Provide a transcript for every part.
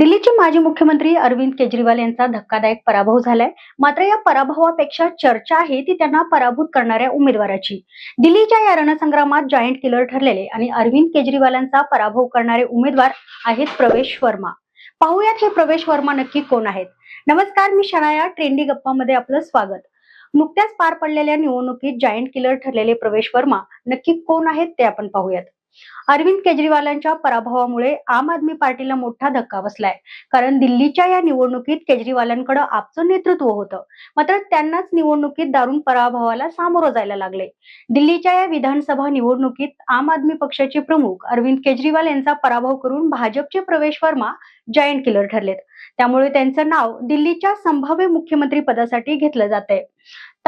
दिल्लीचे माजी मुख्यमंत्री अरविंद केजरीवाल यांचा धक्कादायक पराभव झालाय. मात्र या पराभवापेक्षा चर्चा आहे ती त्यांना पराभूत करणाऱ्या उमेदवाराची. दिल्लीच्या या रणसंग्रामात जायंट किलर ठरलेले आणि अरविंद केजरीवालांचा पराभव करणारे उमेदवार आहेत प्रवेश वर्मा. पाहुयात हे प्रवेश वर्मा नक्की कोण आहेत. नमस्कार मी शनाया ट्रेंडी गप्पामध्ये आपलं स्वागत. नुकत्याच पार पडलेल्या निवडणुकीत जायंट किलर ठरलेले प्रवेश वर्मा नक्की कोण आहेत ते आपण पाहूयात. अरविंद केजरीवालांच्या पराभवामुळे आम आदमी पार्टीला मोठा धक्का बसलाय. कारण दिल्लीच्या या निवडणुकीत केजरीवालांकडे आपचं नेतृत्व होतं. मात्र त्यांनाच निवडणुकीत दारुण पराभवाला सामोरं जायला लागले. दिल्लीच्या या विधानसभा निवडणुकीत आम आदमी पक्षाचे प्रमुख अरविंद केजरीवाल यांचा पराभव करून भाजपचे प्रवेश वर्मा जायंट किलर ठरलेत. त्यामुळे त्यांचं नाव दिल्लीच्या संभाव्य मुख्यमंत्री पदासाठी घेतलं जात आहे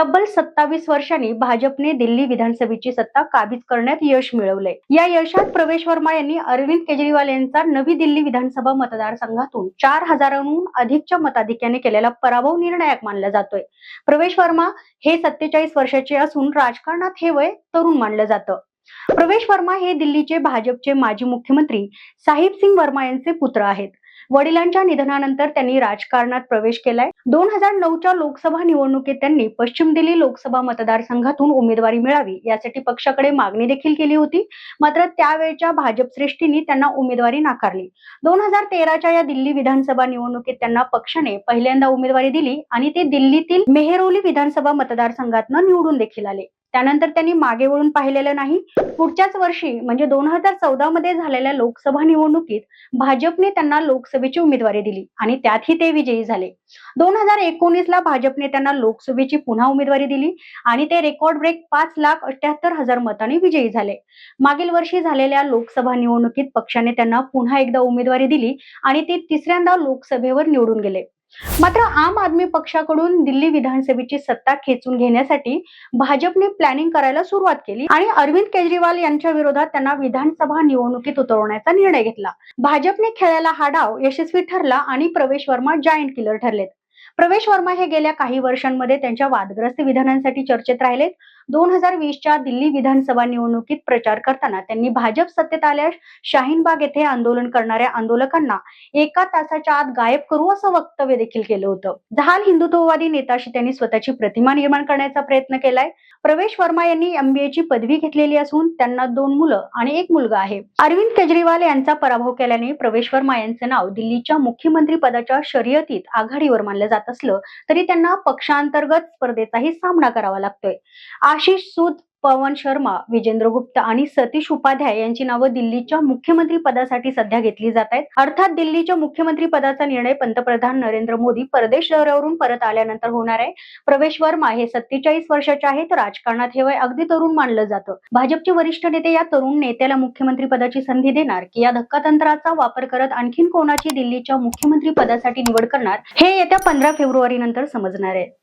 तब्बल सत्तावीस वर्षांनी भाजपने दिल्ली विधानसभेची सत्ता काबीज करण्यात यश मिळवलंय या यशात प्रवेश वर्मा यांनी अरविंद केजरीवाल यांचा नवी दिल्ली विधानसभा मतदारसंघातून चार हजारांहून अधिकच्या मताधिक्याने केलेला पराभव निर्णायक मानला जातोय. प्रवेश वर्मा हे सत्तेचाळीस वर्षाचे असून राजकारणात हे वय तरुण मानलं जातं. प्रवेश वर्मा हे दिल्लीचे भाजपचे माजी मुख्यमंत्री साहिब सिंग वर्मा यांचे पुत्र आहेत. वडिलांच्या निधनानंतर त्यांनी राजकारणात प्रवेश केलाय. दोन हजार नऊच्या लोकसभा निवडणुकीत त्यांनी पश्चिम दिल्ली लोकसभा मतदारसंघातून उमेदवारी मिळावी यासाठी पक्षाकडे मागणी देखील केली होती. मात्र त्यावेळच्या भाजप श्रेष्ठींनी त्यांना उमेदवारी नाकारली. दोन हजार तेराच्या या दिल्ली विधानसभा निवडणुकीत त्यांना पक्षाने पहिल्यांदा उमेदवारी दिली आणि ते दिल्लीतील मेहरौली विधानसभा मतदारसंघातनं निवडून देखील आले. त्यानंतर त्यांनी मागे वळून पाहिलेलं नाही. पुढच्याच वर्षी म्हणजे दोन हजार चौदा मध्ये झालेल्या लोकसभा निवडणुकीत भाजपने त्यांना लोकसभेची उमेदवारी दिली आणि त्यातही ते विजयी झाले. दोन हजार एकोणीस ला भाजपने त्यांना लोकसभेची पुन्हा उमेदवारी दिली आणि ते रेकॉर्ड ब्रेक पाच लाख अठ्याहत्तर हजार मतांनी विजयी झाले. मागील वर्षी झालेल्या लोकसभा निवडणुकीत पक्षाने त्यांना पुन्हा एकदा उमेदवारी दिली आणि ते तिसऱ्यांदा लोकसभेवर निवडून गेले. मात्र आम आदमी पक्षाकडून दिल्ली विधानसभेची सत्ता खेचून घेण्यासाठी भाजपने प्लॅनिंग करायला सुरुवात केली आणि अरविंद केजरीवाल यांच्या विरोधात त्यांना विधानसभा निवडणुकीत उतरवण्याचा निर्णय घेतला. भाजपने खेळायला हा डाव यशस्वी ठरला आणि प्रवेश वर्मा जायंट किलर ठरलेत. प्रवेश वर्मा हे गेल्या काही वर्षांमध्ये त्यांच्या वादग्रस्त विधानांसाठी चर्चेत राहिलेत. दोन हजार वीसच्या दिल्ली विधानसभा निवडणुकीत प्रचार करताना त्यांनी भाजप सत्तेत आल्यास शाहीनबाग येथे आंदोलन करणाऱ्या आंदोलकांना एका तासाच्या आत गायब करू असं वक्तव्य देखील केलं होतं. जहाल हिंदुत्ववादी नेताशी त्यांनी स्वतःची प्रतिमा निर्माण करण्याचा प्रयत्न केलाय. प्रवेश वर्मा यांनी एमबीए ची पदवी घेतलेली असून त्यांना दोन मुलं आणि एक मुलगा आहे. अरविंद केजरीवाल यांचा पराभव केल्याने प्रवेश वर्मा यांचं नाव दिल्लीच्या मुख्यमंत्री पदाच्या शर्यतीत आघाडीवर मानलं जात असलं तरी त्यांना पक्षांतर्गत स्पर्धेचाही सामना करावा लागतोय. आशिष सूद पवन शर्मा विजेंद्र गुप्ता आणि सतीश उपाध्याय यांची नावं दिल्लीच्या मुख्यमंत्री पदासाठी सध्या घेतली जात आहेत. अर्थात दिल्लीच्या मुख्यमंत्री पदाचा निर्णय पंतप्रधान नरेंद्र मोदी परदेश दौऱ्यावरून परत आल्यानंतर होणार आहे. प्रवेश वर्मा हे सत्तेचाळीस वर्षाचे आहेत. राजकारणात हे वय अगदी तरुण मानलं जातं. भाजपचे वरिष्ठ नेते या तरुण नेत्याला मुख्यमंत्री पदाची संधी देणार की या धक्कातंत्राचा वापर करत आणखीन कोणाची दिल्लीच्या मुख्यमंत्री पदासाठी निवड करणार हे येत्या पंधरा फेब्रुवारी नंतर समजणार आहे.